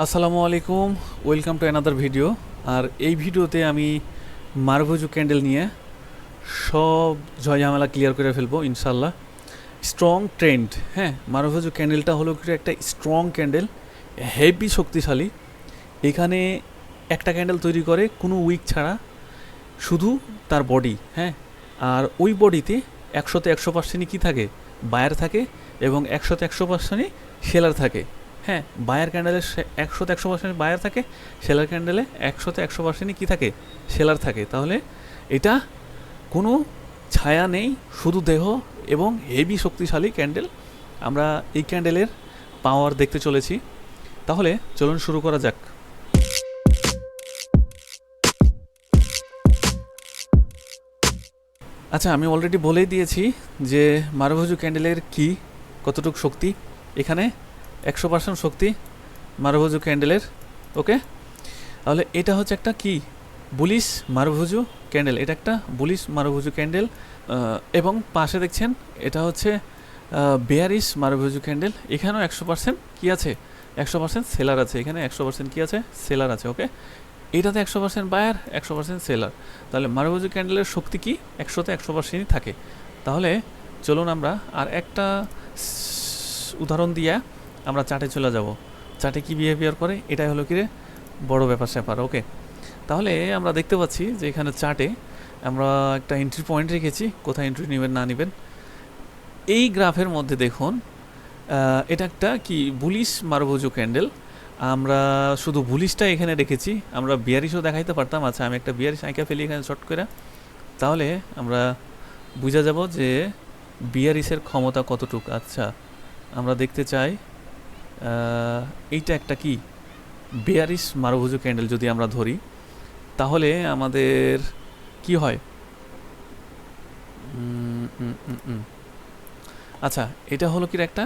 আসসালামু আলাইকুম welcome to another video আর এই ভিডিওতে আমি মারভুজু ক্যান্ডেল নিয়ে সব ঝামেলা ক্লিয়ার করে ফেলব ইনশাল্লাহ স্ট্রং ট্রেন্ড হ্যাঁ মারভুজু ক্যান্ডেলটা হলো কি একটা স্ট্রং ক্যান্ডেল হেভি শক্তিশালী। এখানে একটা ক্যান্ডেল তৈরি করে কোনো উইক ছাড়া, শুধু তার বডি হ্যাঁ। আর ওই বডিতে একশোতে একশো পার্সেন্টই কী থাকে? বায়ার থাকে এবং একশোতে একশো পার্সেন্টই সেলার থাকে। হ্যাঁ। বায়ার ক্যান্ডেলে একশোতে একশো পার্সেন্ট বায়ার থাকে, সেলার ক্যান্ডেলে একশোতে একশো পার্সেন্টই কী থাকে? সেলার থাকে। তাহলে এটা কোনো ছায়া নেই, শুধু দেহ এবং হেভি শক্তিশালী ক্যান্ডেল। আমরা এই ক্যান্ডেলের পাওয়ার দেখতে চলেছি। তাহলে চলুন শুরু করা যাক। আচ্ছা আমি অলরেডি বলেই দিয়েছি যে মারভুজু ক্যান্ডেলের কি কতটুকু শক্তি? এখানে একশো পার্সেন্ট শক্তি মারভুজু ক্যান্ডেলের, ওকে? তাহলে এটা হচ্ছে একটা কি? Bullish marubozu candle. এটা একটা বুলিশ মারভুজু ক্যান্ডেল এবং পাশে দেখছেন, এটা হচ্ছে বেয়ারিশ মারভুজু ক্যান্ডেল। এখানেও একশো পার্সেন্ট কী আছে? একশো পার্সেন্ট সেলার আছে। এখানে একশো পার্সেন্ট কী আছে? সেলার আছে, ওকে? এটাতে একশো পার্সেন্ট বায়ার, একশো পার্সেন্ট সেলার। তাহলে মারভুজু ক্যান্ডেলের শক্তি কি? একশোতে একশো পার্সেন্টই থাকে। তাহলে চলুন আমরা আর একটা উদাহরণ দিয়ে আমরা চাটে চলে যাব। চাটে কি বিহেভিয়ার করে? এটাই হলো কি রে? বড় ব্যাপার স্যাপার ওকে তাহলে আমরা দেখতে পাচ্ছি যে এখানে চার্টে আমরা একটা এন্ট্রি পয়েন্ট রেখেছি, কোথায় এন্ট্রি নেবেন, না নেবেন। এই গ্রাফের মধ্যে দেখুন এটা একটা কি বুলিশ মারভুজু ক্যান্ডেল আমরা শুধু বুলিশটা এখানে রেখেছি, আমরা বিয়ারিশও দেখাইতে পারতাম। আচ্ছা আমি একটা বিয়ারিশ আঁকা ফেলি এখানে শর্ট করে। তাহলে আমরা বুঝা যাব যে বিয়ারিশের ক্ষমতা কতটুকু। আচ্ছা আমরা দেখতে চাই এইটা একটা কি? বেয়ারিশ মারভুজু ক্যান্ডেল যদি আমরা ধরি, তাহলে আমাদের কি হয়। আচ্ছা এটা হলো কি একটা?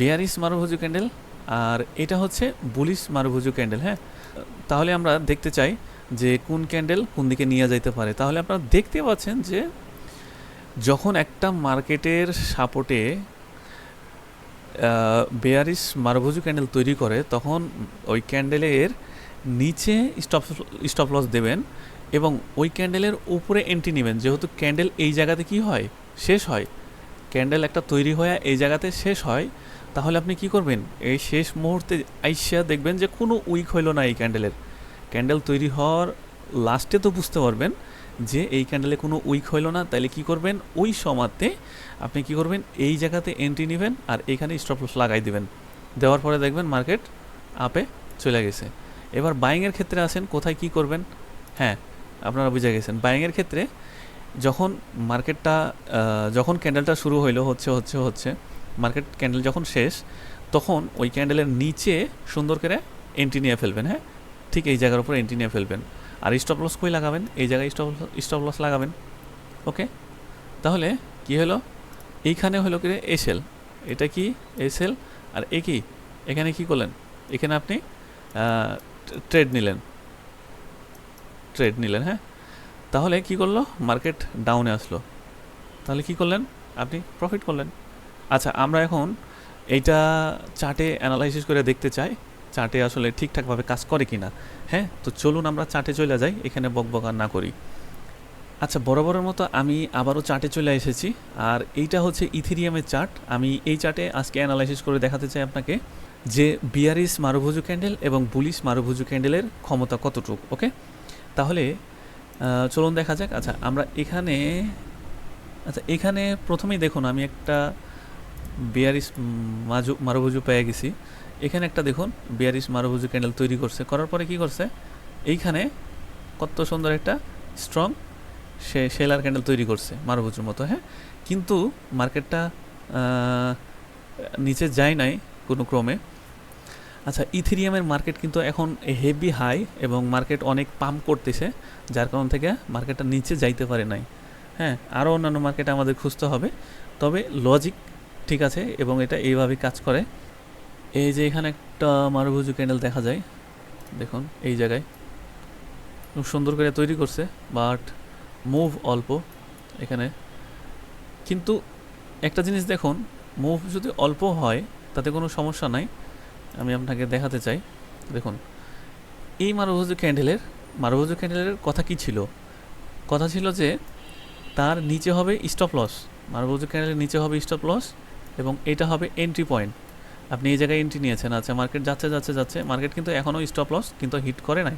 বেয়ারিশ মারভুজু ক্যান্ডেল আর এটা হচ্ছে বুলিশ মারভুজু ক্যান্ডেল হ্যাঁ? তাহলে আমরা দেখতে চাই যে কোন ক্যান্ডেল কোন দিকে নিয়ে যাইতে পারে। তাহলে আপনারা দেখতে পাচ্ছেন যে যখন একটা মার্কেটের সাপোর্টে বেয়ারিশ মারভুজু ক্যান্ডেল তৈরি করে, তখন ওই ক্যান্ডেলের নিচে স্টপ স্টপ লস দেবেন এবং ওই ক্যান্ডেলের উপরে এন্ট্রি নেবেন। যেহেতু ক্যান্ডেল এই জায়গাতে কি হয়? শেষ হয়। ক্যান্ডেল একটা তৈরি হয়ে এই জায়গাতে শেষ হয়। তাহলে আপনি কি করবেন? এই শেষ মুহূর্তে আইসা দেখবেন যে কোনো উইক হইল না এই ক্যান্ডেলের ক্যান্ডেল তৈরি হওয়ার লাস্টে তো বুঝতে পারবেন যে এই ক্যান্ডেলে কোনো উইক হইল না তাহলে কি করবেন? ওই সমাতে আপনি কি করবেন? এই জায়গাতে এন্ট্রি নেবেন আর এখানে স্টপ লস লাগাই দিবেন। দেওয়ার পরে দেখবেন মার্কেট আপে চলে গেছে। এবার বাইংয়ের ক্ষেত্রে আসেন, কোথায় কি করবেন? হ্যাঁ আপনারা বুঝে গেছেন। বাইংয়ের ক্ষেত্রে যখন মার্কেটটা যখন ক্যান্ডেলটা শুরু হইল, হচ্ছে হচ্ছে হচ্ছে মার্কেট ক্যান্ডেল যখন শেষ, তখন ওই ক্যান্ডেলের নিচে সুন্দর করে এন্ট্রি নিয়ে ফেলবেন হ্যাঁ? ঠিক এই জায়গার উপর এন্ট্রি নিয়ে ফেলবেন। আর স্টপ লস কই লাগাবেন? এই জায়গায় স্টপ স্টপ লস লাগাবেন। ওকে তাহলে কি হলো? এইখানে হলো কি এসেল এটা কি? এসেল আর এ কি? এখানে কি করলেন? এখানে আপনি ট্রেড নিলেন। ট্রেড নিলেন হ্যাঁ? তাহলে কি করল? মার্কেট ডাউনে আসলো। তাহলে কি করলেন? আপনি প্রফিট করলেন। আচ্ছা আমরা এখন এইটা চার্টে অ্যানালাইসিস করে দেখতে চাই। চার্টে আসলে ঠিকঠাকভাবে কাজ করে কি না হ্যাঁ তো চলুন আমরা চার্টে চলে যাই, এখানে বকবক না করি। আচ্ছা বরাবরের মতো আমি আবারও চার্টে চলে এসেছি, আর এইটা হচ্ছে ইথিরিয়ামের চার্ট আমি এই চার্টে আজকে অ্যানালাইসিস করে দেখাতে চাই আপনাকে যে বিয়ারিস মারুভুজু ক্যান্ডেল এবং বুলিশ মারুভুজু ক্যান্ডেলের ক্ষমতা কতটুকু, ওকে? তাহলে চলুন দেখা যাক। আচ্ছা আমরা এখানে আচ্ছা এখানে প্রথমেই দেখুন, আমি একটা বিয়ারিস মাজু, মারুভুজু পেয়ে গেছি। এখানে একটা দেখুন বিয়ারিস মারুভুজু ক্যান্ডেল তৈরি করছে। করার পরে কি করছে? এইখানে কত সুন্দর একটা স্ট্রং সে সেলার ক্যান্ডেল তৈরি করছে মারুভুজুর মতো হ্যাঁ? কিন্তু মার্কেটটা নিচে যায় নাই কোনো ক্রমে। আচ্ছা ইথেরিয়ামের মার্কেট কিন্তু এখন হেভি হাই এবং মার্কেট অনেক পাম্প করতেছে, যার কারণ থেকে মার্কেটটা নিচে যাইতে পারে নাই হ্যাঁ? আরও অন্যান্য মার্কেটে আমাদের খুঁজতে হবে। তবে লজিক ঠিক আছে এবং এটা এইভাবে কাজ করে। এই যে এখানে একটা মারুভুজু ক্যান্ডেল দেখা যায়, দেখুন, এই জায়গায়। খুব সুন্দর করে তৈরি করছে বাট মুভ অল্প এখানে। কিন্তু একটা জিনিস দেখুন মুভ যদি অল্প হয়, তাতে কোনো সমস্যা নাই। আমি আপনাকে দেখাতে চাই, দেখুন। এই মারুভুজু ক্যান্ডেলের মারুভুজু ক্যান্ডেলের কথা কি ছিল? কথা ছিল যে, তার নিচে হবে স্টপ লস মারুভুজু ক্যান্ডেলের নিচে হবে স্টপ লস এবং এটা হবে এন্ট্রি পয়েন্ট আপনি এই জায়গায় এন্ট্রি নিয়েছেন আচ্ছা মার্কেট যাচ্ছে যাচ্ছে যাচ্ছে মার্কেট কিন্তু এখনও স্টপ লস কিন্তু হিট করে নাই।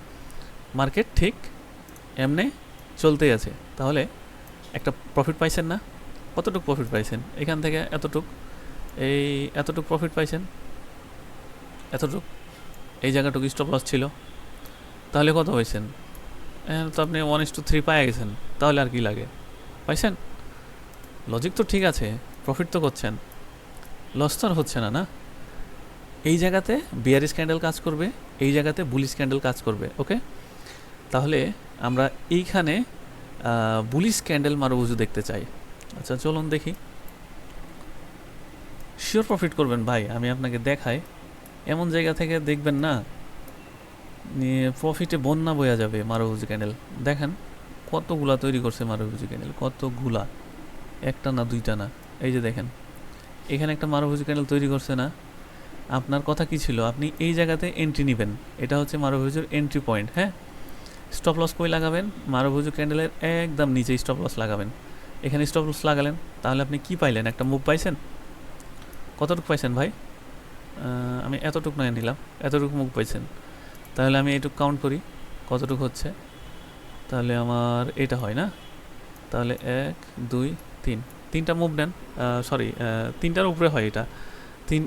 মার্কেট ঠিক এমনি চলতেই আছে। তাহলে একটা প্রফিট পাইছেন না? কতটুক প্রফিট পাইছেন? এখান থেকে এতটুক, এই এতটুক প্রফিট পাইছেন? এতটুক। এই জায়গাটুকু স্টপ লস ছিল। তাহলে কত হয়েছেন? তো আপনি ওয়ান ইস টু থ্রি পায়ে গেছেন। তাহলে আর কি লাগে? পাইছেন? লজিক তো ঠিক আছে প্রফিট তো করছেন। লস তো আর হচ্ছে না না? এই জায়গাতে বিয়ারিস ক্যান্ডেল কাজ করবে, এই জায়গাতে বুলিশ ক্যান্ডেল কাজ করবে, ওকে? তাহলে আমরা এইখানে বুলিশ ক্যান্ডেল মারুবুজু দেখতে চাই। আচ্ছা চলুন দেখি। শিওর প্রফিট করবেন, ভাই, আমি আপনাকে দেখাই। এমন জায়গা থেকে দেখবেন না প্রফিটে বন্যা বয়া যাবে মারুবুজু ক্যান্ডেল। দেখেন, কতগুলা তৈরি করছে মারুবুজু ক্যান্ডেল, কতগুলা। একটা না, দুইটা না। এই যে দেখেন, এখানে একটা মারুভুজু ক্যান্ডেল তৈরি করছে না। আপনার কথা কি ছিল? আপনি এই জায়গাতে এন্ট্রি নেবেন। এটা হচ্ছে মারুভুজুর এন্ট্রি পয়েন্ট হ্যাঁ? স্টপ লস কই লাগাবেন? মারুভুজু ক্যান্ডেলের একদম নিচে স্টপ লস লাগাবেন। এখানে স্টপ লস লাগালেন। তাহলে আপনি কি পাইলেন? একটা মুভ পাইছেন? কতটুকু পাইছেন ভাই? আমি এতটুকু নয় নিলাম। এতটুকু মুখ পাইছেন। তাহলে আমি এটুকু কাউন্ট করি। কতটুকু হচ্ছে? তাহলে আমার এটা হয় না? তাহলে এক, দুই, তিন। তিনটা মুভ নেন। সরি তিনটার উপরে হয় এটা। তিন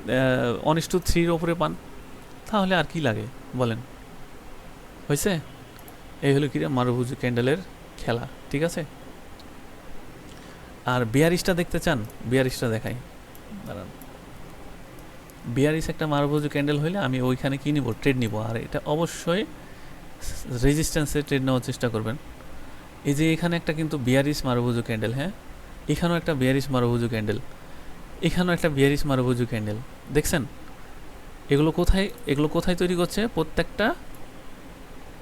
অনিস টু থ্রির ওপরে পান, তাহলে আর কি লাগে, বলেন? হয়েছে এই হলো কিরা মারুভুজু ক্যান্ডেলের খেলা, ঠিক আছে? আর বিয়ারিশটা দেখতে চান? বিয়ারিশটা দেখাই। দাঁড়ান। বিয়ারিশ একটা মারুভুজু ক্যান্ডেল হইলে আমি ওইখানে কি নিব? ট্রেড নিব। আর এটা অবশ্যই রেজিস্ট্যান্সে ট্রেড নেওয়ার চেষ্টা করবেন। এই যে এখানে একটা কিন্তু বিয়ারিশ মারুভুজু ক্যান্ডেল হ্যাঁ? এখানেও একটা বিয়ারিশ মারুভুজু ক্যান্ডেল। এখানেও একটা বিয়ারিশ মারুভুজু ক্যান্ডেল দেখছেন? এগুলো কোথায় এগুলো কোথায় তৈরি করছে? প্রত্যেকটা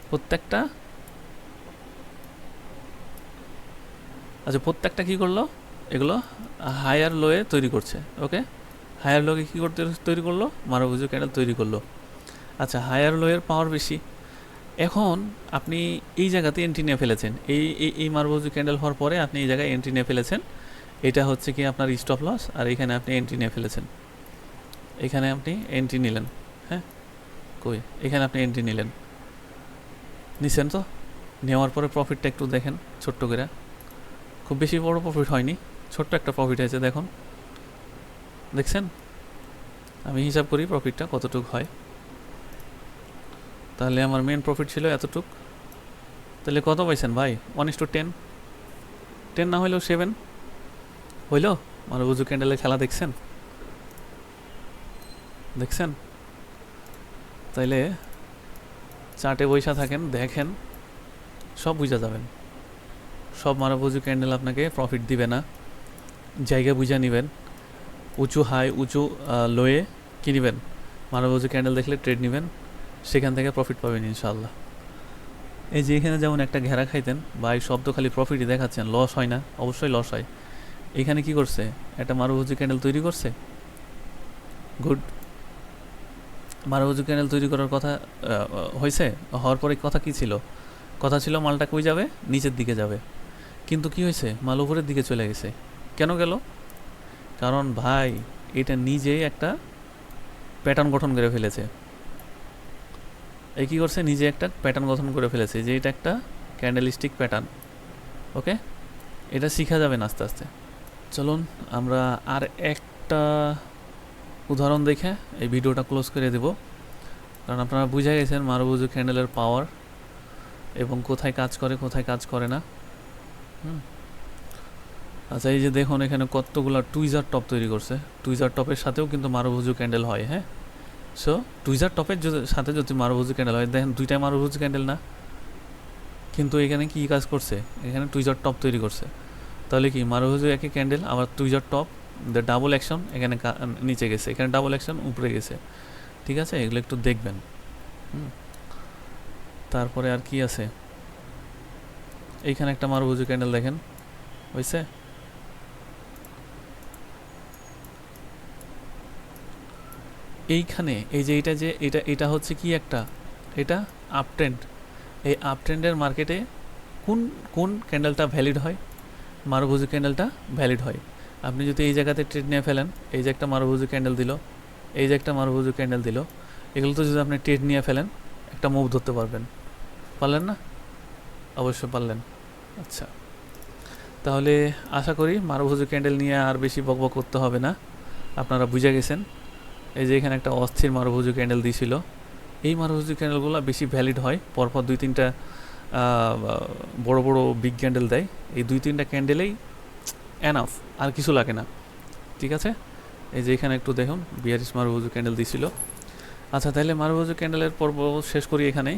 প্রত্যেকটা? আচ্ছা প্রত্যেকটা কি করল? এগুলো হায়ার লোয়ে তৈরি করছে ওকে হায়ার লোকে কী করতে, তৈরি করল? মারুভুজু ক্যান্ডেল তৈরি করল। আচ্ছা হায়ার লোয়ের পাওয়ার বেশি। এখন আপনি এই জায়গাতে এন্ট্রি নিয়ে ফেলেছেন। এই এই মারবুজু ক্যান্ডেল হওয়ার পরে আপনি এই জায়গায় এন্ট্রি নিয়ে ফেলেছেন। এটা হচ্ছে কি আপনার স্টপ লস আর এখানে আপনি এন্ট্রি নিয়ে ফেলেছেন। এখানে আপনি এন্ট্রি নিলেন হ্যাঁ? কই? এখানে আপনি এন্ট্রি নিলেন। নিছেন তো? নেওয়ার পরে প্রফিটটা একটু দেখেন, ছোট্ট করে। খুব বেশি বড় প্রফিট হয়নি, ছোট্ট একটা প্রফিট হয়েছে, দেখুন। দেখছেন? আমি হিসাব করি প্রফিটটা কতটুকু হয়। তাহলে আমার মেন প্রফিট ছিল এতটুক। তাহলে কত পাইছেন ভাই? One is two ten ten না হইলেও সেভেন হইল? আমার উজু ক্যান্ডেলের খেলা দেখছেন? দেখছেন? তাইলে চার্টে বৈশা থাকেন, দেখেন, সব বুঝা যাবেন। সব মারাবুজু ক্যান্ডেল আপনাকে প্রফিট দিবে না। জায়গা বুঝা নেবেন। উঁচু হাই উঁচু লোয়ে কি নেবেন? মারাবুজু ক্যান্ডেল দেখলে ট্রেড নেবেন। সেখান থেকে প্রফিট পাবেন ইনশাল্লাহ এই যে এখানে যেমন একটা ঘেরা খাইতেন বা এই শব্দ খালি প্রফিটই দেখাচ্ছেন লস হয় না, অবশ্যই লস হয়। এখানে কি করছে? একটা মারুভুজি ক্যান্ডেল তৈরি করছে? গুড মারুভুজি ক্যান্ডেল তৈরি করার কথা হয়েছে? হওয়ার পরে কথা কি ছিল? কথা ছিল মালটা কই যাবে? নিচের দিকে যাবে। কিন্তু কি হয়েছে? মাল উপরের দিকে চলে গেছে। কেন গেল? কারণ ভাই, এটা নিজেই একটা প্যাটার্ন গঠন করে ফেলেছে। এই কী করছে? নিজে একটা প্যাটার্ন গঠন করে ফেলেছে যে এটা একটা ক্যান্ডেলিস্টিক প্যাটার্ন ওকে এটা শিখা যাবে না আস্তে আস্তে। চলুন, আমরা আর একটা উদাহরণ দেখে এই ভিডিওটা ক্লোজ করে দেব। কারণ আপনারা বুঝে গেছেন মারুবুজু ক্যান্ডেলের পাওয়ার এবং কোথায় কাজ করে, কোথায় কাজ করে না। হুম। আচ্ছা এই যে দেখুন, এখানে কতগুলো টুইজার টপ তৈরি করছে। টুইজার টপের সাথেও কিন্তু মারুভুজু ক্যান্ডেল হয় হ্যাঁ? সো টুইজার টপের সাথে যদি মারুভুজু ক্যান্ডেল হয়, দেখেন দুইটাই মারুভুজু ক্যান্ডেল না? কিন্তু এখানে কি কাজ করছে? এখানে টুইজার টপ তৈরি করছে। তাহলে কি মারুভুজু একই ক্যান্ডেল আবার tweezer top the double action এখানে নিচে গেছে। এখানে ডাবল অ্যাকশন উপরে গেছে। ঠিক আছে? এগুলো একটু দেখবেন। তারপরে আর কি আছে? এইখানে একটা মারুভুজু ক্যান্ডেল দেখেন। হয়েছে এইখানে, এই যে এটা যে, এটা এটা হচ্ছে কি একটা? এটা আপ ট্রেন্ড এই আপ ট্রেন্ডের মার্কেটে কোন কোন ক্যান্ডেলটা ভ্যালিড হয়? মারুভুজি ক্যান্ডেলটা ভ্যালিড হয়। আপনি যদি এই জায়গাতে ট্রেড নিয়ে ফেলেন, এই যে একটা মারুভুজি ক্যান্ডেল দিল, এই যে একটা মারুভুজি ক্যান্ডেল দিল, এগুলো তো যদি আপনি ট্রেড নিয়ে ফেলেন, একটা মুভ ধরতে পারবেন। পারলেন না? অবশ্য পারলেন। আচ্ছা। তাহলে আশা করি মারুভুজি ক্যান্ডেল নিয়ে আর বেশি বকবক করতে হবে না। আপনারা বুঝে গেছেন। এই যে এখানে একটা অস্থির মারুভুজি ক্যান্ডেল দিয়েছিল এই মারুভুজি ক্যান্ডেলগুলো বেশি ভ্যালিড হয়, পরপর দুই তিনটা বড় বড় বিগ ক্যান্ডেল দেয়। এই দুই তিনটা ক্যান্ডেলেই এনাফ আর কিছু লাগে না। ঠিক আছে? এই যে এখানে একটু দেখুন, বিয়ারিশ মারুভুজি ক্যান্ডেল দিছিল। আচ্ছা তাহলে মারুভুজি ক্যান্ডেলের পর্ব শেষ করি এখানেই।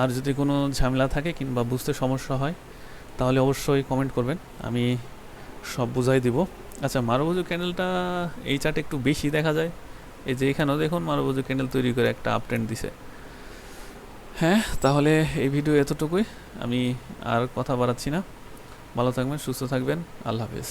আর যদি কোনো ঝামেলা থাকে কিংবা বুঝতে সমস্যা হয়, তাহলে অবশ্যই কমেন্ট করবেন। আমি সব বুঝাই দিব। আচ্ছা মারুভুজি ক্যান্ডেলটা এই চার্টে একটু বেশি দেখা যায়। এই যে এখানেও দেখুন, মারুভুজি ক্যান্ডেল তৈরি করে একটা আপ দিছে। হ্যাঁ তাহলে এই ভিডিও এতটুকুই। আমি আর কথা বাড়াচ্ছি না। ভালো থাকবেন, সুস্থ থাকবেন। আল্লাহ হাফেজ।